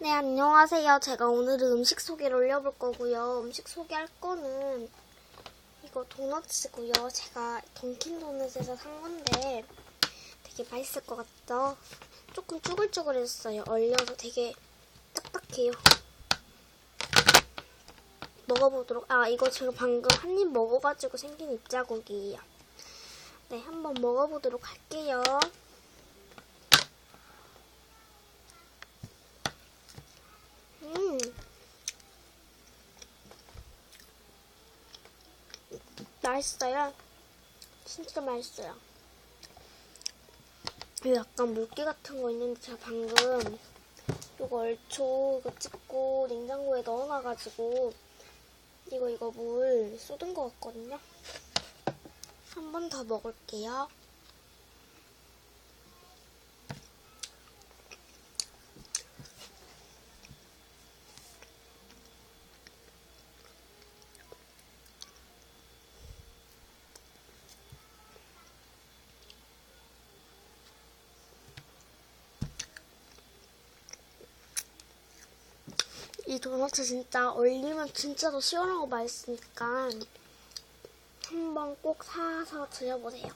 네, 안녕하세요. 제가 오늘은 음식 소개를 올려볼 거고요. 음식 소개할 거는 이거 도넛이고요. 제가 던킨 도넛에서 산 건데 되게 맛있을 것 같죠? 조금 쭈글쭈글해졌어요. 얼려서 되게 딱딱해요. 먹어보도록, 아, 이거 제가 방금 한 입 먹어가지고 생긴 입자국이에요. 네, 한번 먹어보도록 할게요. 음. 맛있어요. 진짜 맛있어요. 이 약간 물기 같은 거 있는데 제가 방금 이거 얼초 이거 찍고 냉장고에 넣어놔가지고 이거 이거 물 쏟은 것 같거든요. 한 번 더 먹을게요. 이 도넛 진짜 얼리면 진짜 더 시원하고 맛있으니까 한번 꼭 사서 드셔보세요.